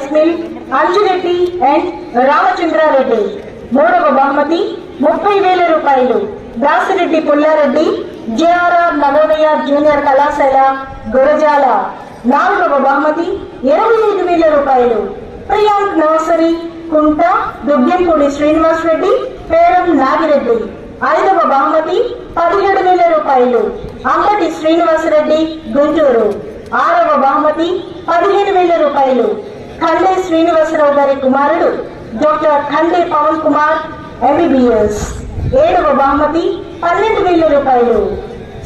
Rice Anju Reddy and Ramachandra Reddy. మూడవ బహుమతి ముప్పై వేల రూపాయలు. దాసిరెడ్డి పుల్లారెడ్డి జేఆర్ఆర్ నవోదయ జూనియర్ కళాశాల గురజాల. నాలుగవ బహుమతి ఇరవై ఐదు వేల రూపాయలు. ప్రియాంక్ నర్సరీ కుంట దుగ్గంపూడి శ్రీనివాస్ రెడ్డి పేరం నాగిరెడ్డి. ఐదవ బహుమతి పదిహేడు వేల రూపాయలు. అంబటి శ్రీనివాసరెడ్డి గుంటూరు. ఆరవ బహుమతి పదిహేను వేల రూపాయలు. ఖండే శ్రీనివాసరావు గారి కుమారుడు డాక్టర్ ఖండే పవన్ కుమార్ ఎంబీబీఎస్ ఏడవ బహుమతి పన్నెండు వేల రూపాయలు.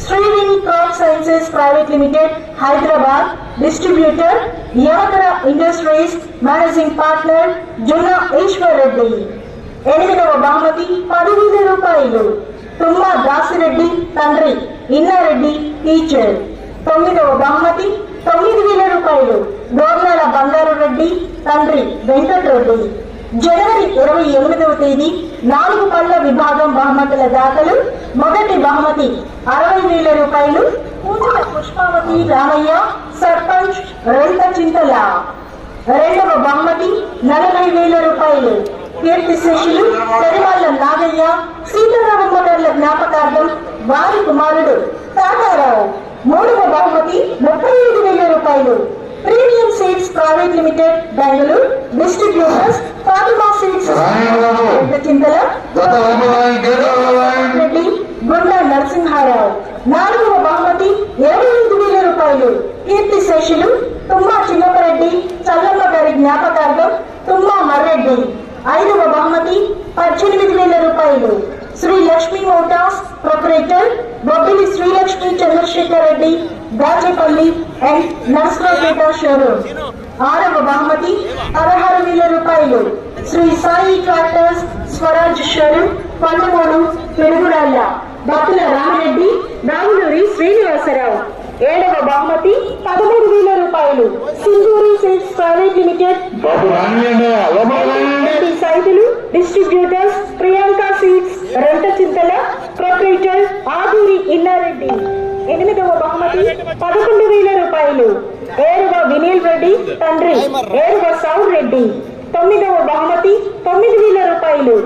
Srivin crop sciences private limited Hyderabad. Distributor Yadara industries managing partner Junna Eshwar Reddy. ఎనిమిదవ బహుమతి పదివేల రూపాయలు. తుమ్మా దాసిరెడ్డి తండ్రి ఇన్నారెడ్డి టీచర్. తొమ్మిదవ బహుమతి తొమ్మిది వేల రూపాయలు. గోర్లాల బంగారు రెడ్డి తండ్రి వెంకటరెడ్డి జనవరి ఇరవై ఎనిమిదవ తేదీ నాలుగు పళ్ళ విభాగం బహుమతుల దాఖలు మొదటి బహుమతి అరవై వేల రూపాయలు. పూజల పుష్పావతి రామయ్య సర్పంచ్ రైత చింతల. రెండవ బహుమతి నలభై వేల రూపాయలు. కీర్తి శిష్యులు పెరుమాళ్ళ నాగయ్య సీతారామ మోటార్ల జ్ఞాపకార్థం వారి కుమారుడు తాతారావు. మూడవ బహుమతి ముప్పై ఐదు వేల రూపాయలు. Premium seeds private limited Bengaluru distributors Fatima seeds. Chintala Reddy Gunda Narasimharao. నాలుగవ బహుమతి ఇరవై ఐదు వేల రూపాయలు. కీర్తి శేషులు తుమ్మా చిన్నపరెడ్డి చల్లమ్మ గారి జ్ఞాపకార్థం తుమ్మా మర్రెడ్డి. ఐదవ బహుమతి పద్దెనిమిది వేల రూపాయలు. Shri Lakshmi motors proprietor Bobbili Srilakshmi Chandrasekhar Reddy Dachepalli and Narasaraopet showroom. ఆరవ బహుమతి పదహారు వేల రూపాయలు. Shri Sai tractors Swaraj showroom Pandugodu Peruguralla Batula Ramareddy Ramuluri Srinivasarao. ఏడవ బహుమతి పదమూడు వేల రూపాయలు. Sindhuri seeds private limited. Saithulu distributors Priyanka seeds Rentachintala proprietor Aduri Innareddy ఎనిమిదవ బహుమతి పదకొండు వేల రూపాయలు. ఏడవ వినీల్ రెడ్డి తండ్రి ఏడవ సౌర్ రెడ్డి. తొమ్మిదవ బహుమతి తొమ్మిది వేల రూపాయలు.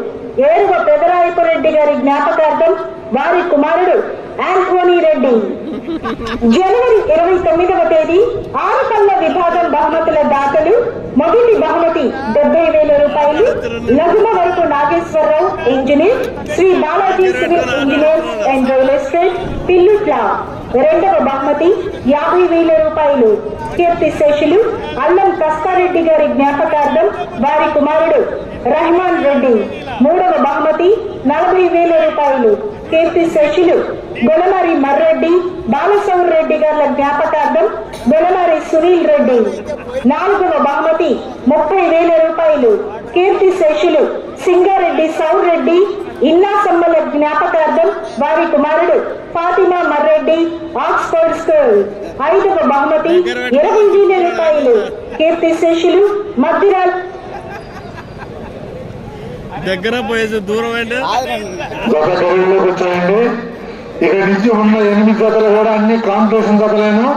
ఏడవ పెదరాయపురెడ్డి గారి జ్ఞాపకార్థం వారి కుమారుడు ఆంటోనీ రెడ్డి. జనవరి ఇరవై తొమ్మిదవ తేదీ ఆరుపల్ల విభాగం బహుమతుల దాతలు మొదటి బహుమతి డెబ్బై వేల రూపాయలు. లఘుమ వరకు Nageswararao engineer. Shri Balaji civil engineers and real estate Pillutla రెండవ బహుమతి యాభై వేల రూపాయలు. కీర్తి శేషులు అల్లం కస్తారెడ్డి గారి జ్ఞాపకార్థం వారి కుమారుడు రహమాన్ రెడ్డి. మూడవ బహుమతి నలభై వేల రూపాయలు. కీర్తి శేషులు గొలమారి మర్రెడ్డి బాలసౌర్ రెడ్డి గారి జ్ఞాపకార్థం గొలమారి సునీల్ రెడ్డి. నాలుగవ బహుమతి ముప్పై వేల రూపాయలు. కీర్తి శేషులు సింగారెడ్డి సౌర్ రెడ్డి ఇన్నా సమ్మల జ్ఞాపకార్థం వారి కుమారుడు ఫాతిమా మర్రెడ్డి ఆక్స్ఫర్డ్ స్కూల్ ఐదవ బహుమతి ఇరవై వేల రూపాయలు. కీర్తి శేషులు మధ్యరాల్ దగ్గర పోయేసి దూరం అంటే గత వచ్చాయండి ఇక్కడ నుంచి ఉన్న ఎనిమిది జతలు కూడా అన్ని కాంపిటీషన్ జతలేను?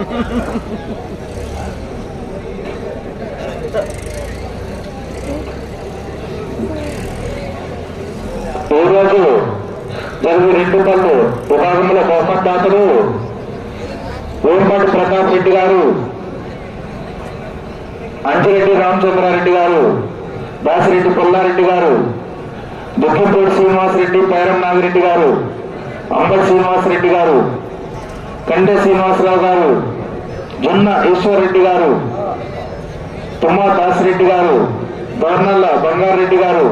ఈ రోజు రెండు పనులు విభాగంలో బహుమతాతలు ఊరుపాటి ప్రతాప్ రెడ్డి గారు అంజిరెడ్డి రామచంద్రారెడ్డి గారు దాసిరెడ్డి పుల్లారెడ్డి గారు దుఃఖంపూడి శ్రీనివాసరెడ్డి పైరం నాగిరెడ్డి గారు అంబటి శ్రీనివాసరెడ్డి గారు కండే శ్రీనివాసరావు గారు జొన్న ఈశ్వర్రెడ్డి గారు తుమ్మా దాసిరెడ్డి గారు దోర్నల్ల బంగారెడ్డి గారు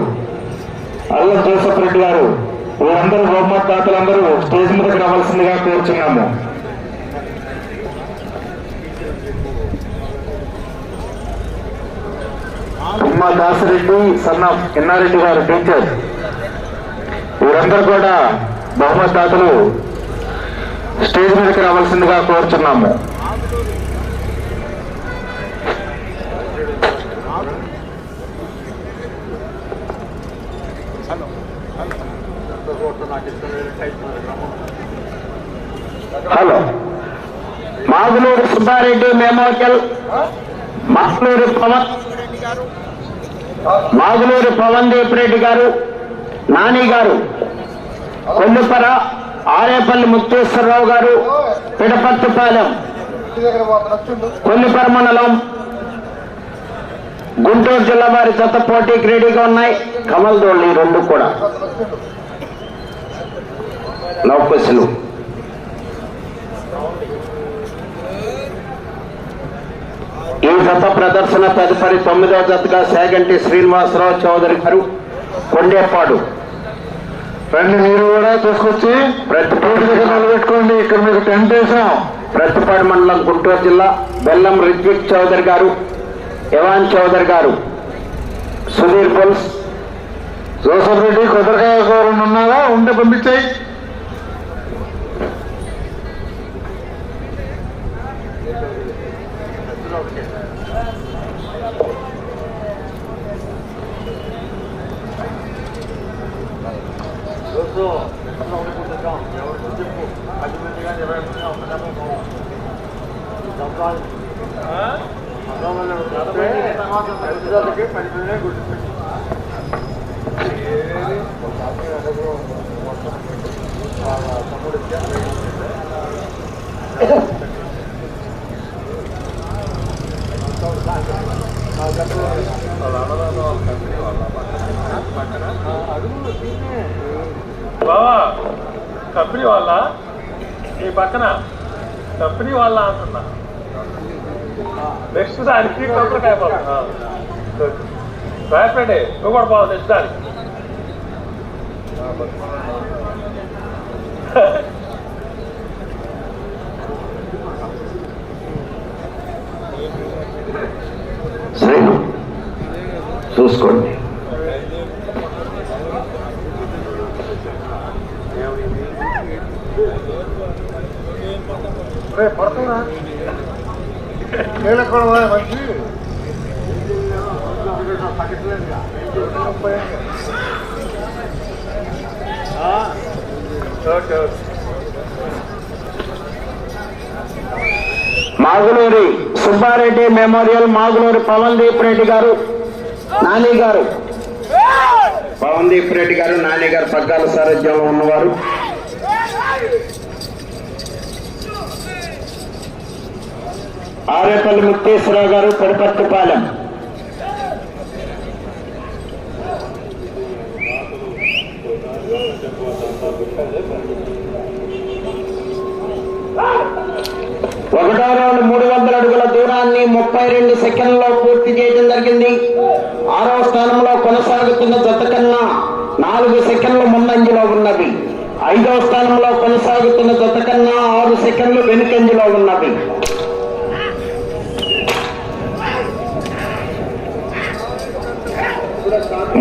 అల్లం జోసఫ్ రెడ్డి గారు వీళ్ళందరూ బహుమతి దాతలందరూ స్టేజ్ మీదకి రావాల్సిందిగా కోరుచున్నాము. తుమ్మా దాసిరెడ్డి సన్న ఎన్నారెడ్డి గారు టీచర్. వీరందరూ కూడా బహుమతి దాతలు స్టేజ్ మీదకి రావాల్సిందిగా కోరుచున్నాము. హలో. మాగులూరు సుబ్బారెడ్డి మెమోరియల్ మాగులూరు పవన్ మాగులూరు పవన్ దీప్ రెడ్డి గారు నాని గారు కొల్లుపర ఆరేపల్లి ముక్తేశ్వరరావు గారు పిడపత్తుపాలెం. కొల్లిపర మండలం గుంటూరు జిల్లా వారి జత పోటీకి రెడీగా ఉన్నాయి. కమల్ దోళ్ళు ఈ రెండు కూడా. నౌకసులు ఈ జత ప్రదర్శన తదుపరి తొమ్మిదవ జతగా సేగంటి శ్రీనివాసరావు చౌదరి గారు కొండేపాడు. రండి మీరు కూడా తీసుకొచ్చి ప్రతి పోటీ దగ్గర నిలబెట్టుకోండి. ఇక్కడ మీకు టెంట్ వేసాం ప్రతిపాడు మండలం గుంటూరు జిల్లా బెల్లం రిత్విక్ చౌదరి గారు ఇవాన్ చౌదరి గారు సుధీర్ పుల్స్ జోసఫ్ రెడ్డి కొబ్బరికాయ కూరలు ఉన్నారా? ఉంటే పంపించాయి. కంపెనీ వాళ్ళ? ఈ పక్కన కంపెనీ వాళ్ళ అంటున్నా. నెక్స్ట్ దానికి కొబ్బరికాయ భయపడే నువ్వు కూడా బాగు నెక్స్ట్ దానికి. శ్రీను చూసుకోండి మంచి. మాగులూరి సుబ్బారెడ్డి మెమోరియల్ మాగులూరి పవన్ దీప్ రెడ్డి గారు నాని గారు. పవన్ దీప్ రెడ్డి గారు నాని గారు పగ్గాల సారథ్యంలో ఉన్నవారు. ఆరేపల్లి ముక్తేశ్వరరావు గారు పడిపత్తిపాలెం ఒకటో రౌండ్ మూడు వందల అడుగుల దూరాన్ని ముప్పై రెండు సెకండ్లలో పూర్తి చేయడం జరిగింది. ఆరో స్థానంలో కొనసాగుతున్న జత కన్నా నాలుగు సెకండ్లు ముందంజలో ఉన్నవి ఐదవ స్థానంలో కొనసాగుతున్న జత కన్నా ఆరు సెకండ్లు వెనుకంజలో ఉన్నవి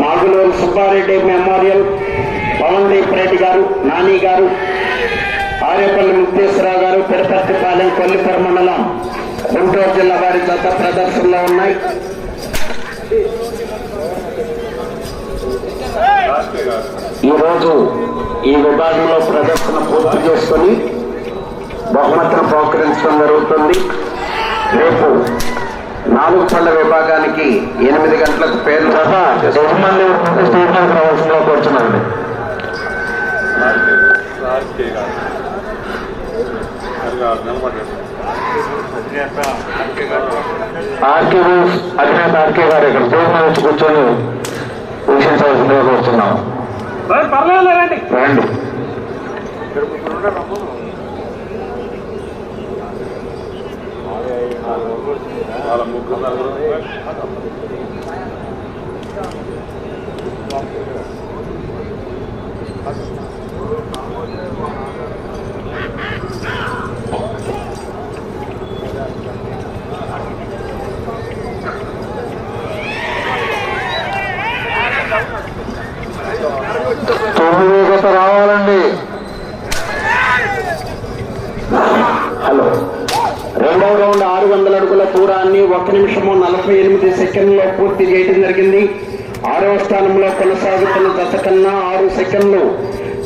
మాగులూరు సుబ్బారెడ్డి మెమోరియల్ పవన్దీప్ రెడ్డి గారు నాని గారు ఆరేపల్లి ముక్తేశ్వరరావు గారు తిరుపతిపాలెం కొల్లిపర మండలం గుంటూరు జిల్లా వారి గత ప్రదర్శనలో ఉన్నాయి. ఈరోజు ఈ విభాగంలో ప్రదర్శన పూర్తి చేసుకొని బహుమతులు ప్రోకరించడం జరుగుతుంది. రేపు నాలుగు పళ్ళ విభాగానికి ఎనిమిది గంటలకు పేర్లు రావాల్సిందిగా రాజకీయ కాదు అది కాదు నిలబడ్డాడు ఆర్కే అధినేత ఆర్కే గారు ఇక్కడ దూరం వచ్చి కూర్చొని వీక్షించవలసిందిగా కోరుతున్నాం పర్లేదు రండి. రండి వాళ్ళ ముగ్గురు నలుగురు తొమ్మిది గత రావాలండి హలో రెండవ రౌండ్ ఆరు వందల అడుగుల ఒక్క ఒక నిమిషము నలభై ఎనిమిది సెకండ్లో పూర్తి చేయడం జరిగింది. ఆరవ స్థానంలో కొనసాగుతున్న దశ కన్నా ఆరు సెకండ్లు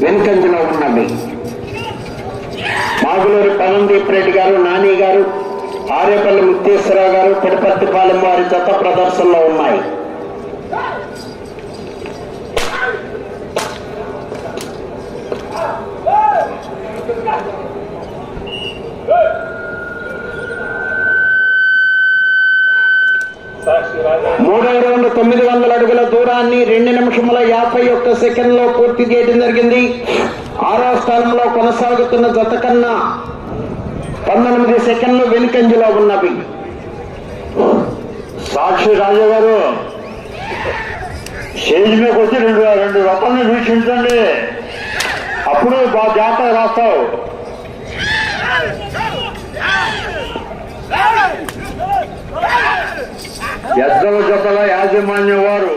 వెనుకంజలో ఉన్నవి. మాగులూరు పవన్దీప్ రెడ్డి గారు నాని గారు ఆరేపల్లి ముక్తేశ్వరరావు గారు తిరుపతిపాలెం వారి జత ప్రదర్శనలో ఉన్నాయి. ప్రయాణాన్ని రెండు నిమిషముల యాభై ఒక్క సెకండ్లో పూర్తి చేయడం జరిగింది. ఆరో స్థానంలో కొనసాగుతున్న జత కన్నా పంతొమ్మిది సెకండ్లు వెనుకంజలో ఉన్నవి. సాక్షి రాజా గారు స్టేజ్ మీదకి వచ్చి రెండు రెండు రూపాయలు వీక్షించండి. అప్పుడు బాగా జాగ్రత్తగా రాస్తావు. ఎద్దల జతల యాజమాన్యం వారు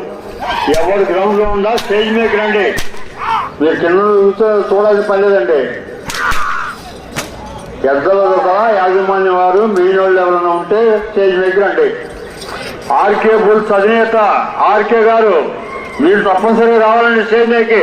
ఎవరు గ్రౌండ్లో ఉందా స్టేజ్ మీదకి రండి మీరు కింద చూస్తే చూడాల్సిన పని లేదండి పెద్దల జతల యాజమాన్యం వారు మీనోళ్ళు ఎవరైనా ఉంటే స్టేజ్ మీదకి రండి. ఆర్కే బుల్స్ అధినేత ఆర్కే గారు మీరు తప్పనిసరిగా రావాలండి స్టేజ్ మీదకి.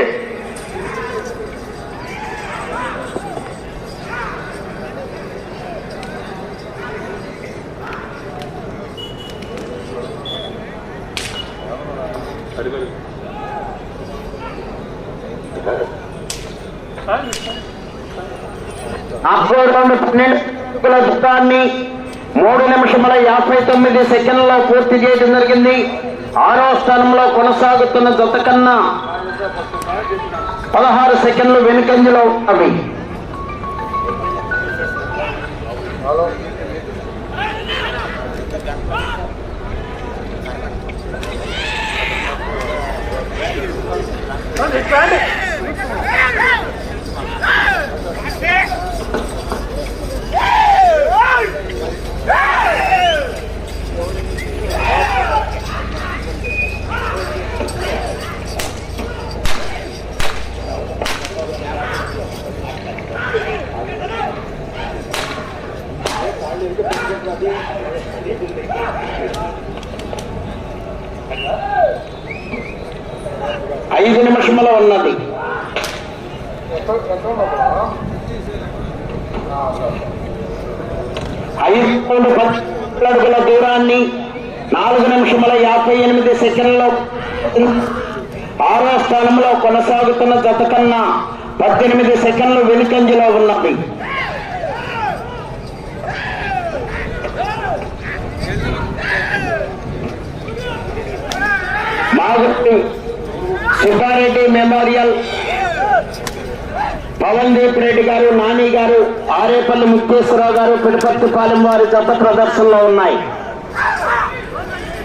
నాలుగో రౌండ్ పన్నెండు మూడు నిమిషముల యాభై తొమ్మిది సెకండ్లో పూర్తి చేయడం జరిగింది. ఆరో స్థానంలో కొనసాగుతున్న జత కన్నా పదహారు సెకండ్లు వెనుకంజలో ఉన్నవి ఐదు నిమిషముల ఉన్నది ఐదు పాయింట్ పది అడుగుల దూరాన్ని నాలుగు నిమిషముల యాభై ఎనిమిది సెకండ్లో. ఆరో స్థానంలో కొనసాగుతున్న జత కన్నా పద్దెనిమిది సెకండ్లు వెనుకంజలో ఉన్నది. మాగుట్టి సుబ్బారెడ్డి మెమోరియల్. పవన్ దీప్ రెడ్డి గారు నాని గారు ఆరేపల్లి ముక్తేశ్వరరావు గారు పిడిపత్తిపాలెం వారి జత ప్రదర్శనలో ఉన్నాయి.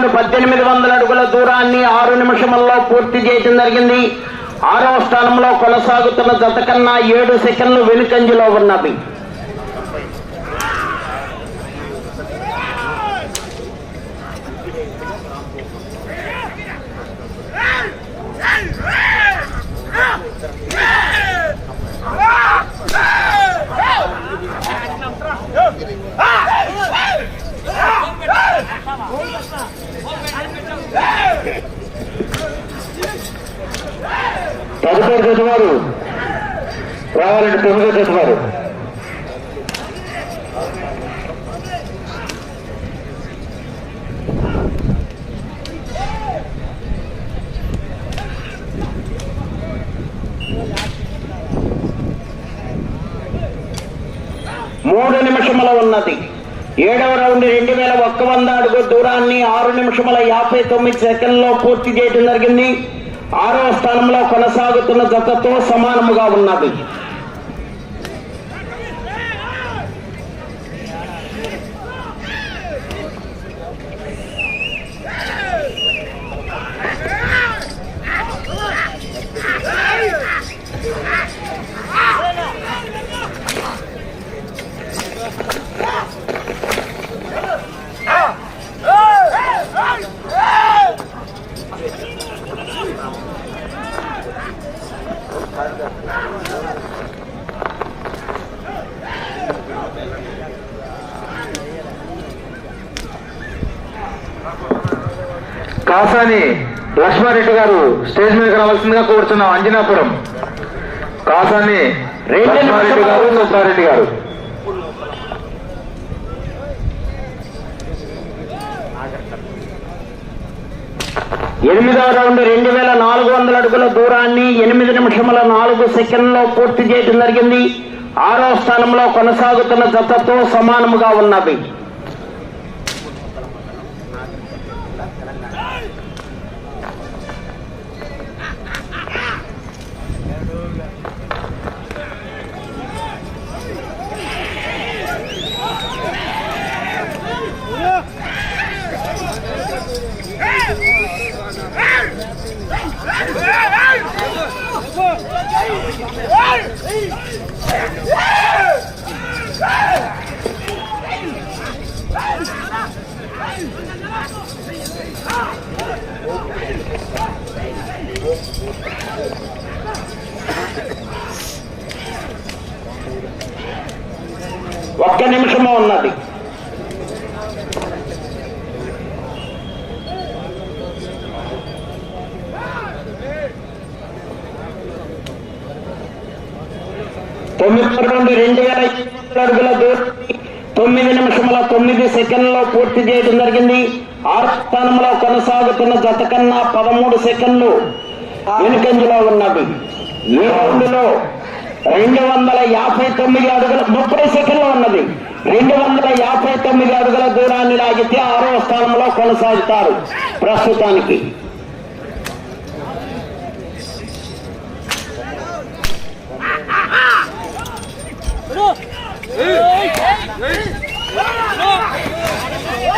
రౌండ్ పద్దెనిమిది వందల అడుగుల దూరాన్ని ఆరు నిమిషముల్లో పూర్తి చేయడం జరిగింది. ఆరో స్థానంలో కొనసాగుతున్న జత కన్నా ఏడు సెకండ్లు వెనుకంజలో ఉన్నవి. రావాలండి తొమ్మిదో మూడు నిమిషముల ఉన్నది. ఏడవ రౌండ్ రెండు వేల ఒక్క వంద అడుగు దూరాన్ని ఆరు నిమిషముల యాభై తొమ్మిది సెకండ్లో పూర్తి చేయడం జరిగింది. ఆరవ స్థానంలో కొనసాగుతున్న జతతో సమానముగా ఉన్నది. కాసాని లక్ష్మారెడ్డి గారు స్టేజ్ మీదకి రావాల్సిందిగా కోరుతున్నాం అంజనాపురం. కాసాని లక్ష్మారెడ్డి గారు సుబ్బారెడ్డి గారు. ఎనిమిదవ రౌండ్ రెండు వేల నాలుగు వందల అడుగుల దూరాన్ని ఎనిమిది నిమిషముల నాలుగు సెకండ్లో పూర్తి చేయడం జరిగింది. ఆరో స్థానంలో కొనసాగుతున్న జతతో సమానముగా ఉన్నవి ఒక్క నిమిషము ఉన్నది. తొమ్మిది నుండి రెండు వేల ఐదు అడుగుల దూరం తొమ్మిది సెకండ్లో పూర్తి చేయడం జరిగింది. ఆరు స్థానంలో కొనసాగుతున్న జత కన్నా పదమూడు సెకండ్లు వెనుకంజలో ఉన్నది. ఈ రౌండ్లో రెండు వందల యాభై తొమ్మిది అడుగుల ముప్పై సెకండ్లు ఉన్నది. రెండు వందల యాభై తొమ్మిది అడుగుల దూరాన్ని లాగితే ఆరో స్థానంలో కొనసాగుతారు ప్రస్తుతానికి.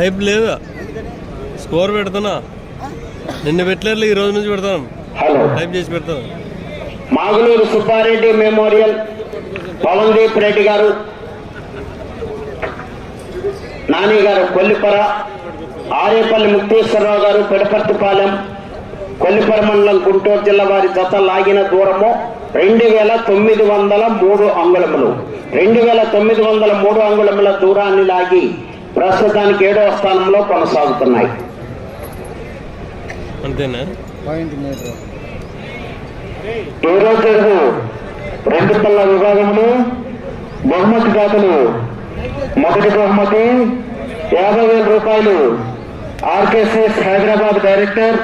టైప్ లేదా. స్కోర్ పెడుతున్నా. నిన్న పెట్టలేరు ఈ రోజు నుంచి పెడతాను హలో. టైప్ చేసి పెడతాను మాగులూరు సుబ్బారెడ్డి మెమోరియల్. పవన్దీప్ రెడ్డి గారు. నాని గారు కొల్లిపర. ఆరేపల్లి ముక్తేశ్వరరావు గారు పెడపర్తిపాలెం. కొల్లిపర మండలం గుంటూరు జిల్లా వారి జత లాగిన దూరము రెండు వేల తొమ్మిది వందల మూడు అంగుళములు. రెండు వేల తొమ్మిది వందల మూడు అంగుళముల దూరాన్ని లాగి ప్రస్తుతానికి ఏడవ స్థానంలో కొనసాగుతున్నాయి. అంతేనా? ఈ రోజు జరుగు రెండు పల్ల విభాగంలో బహుమతి దాతలు మొదటి బహుమతి యాభై వేల రూపాయలు ఆర్కేసిఎస్ హైదరాబాద్ డైరెక్టర్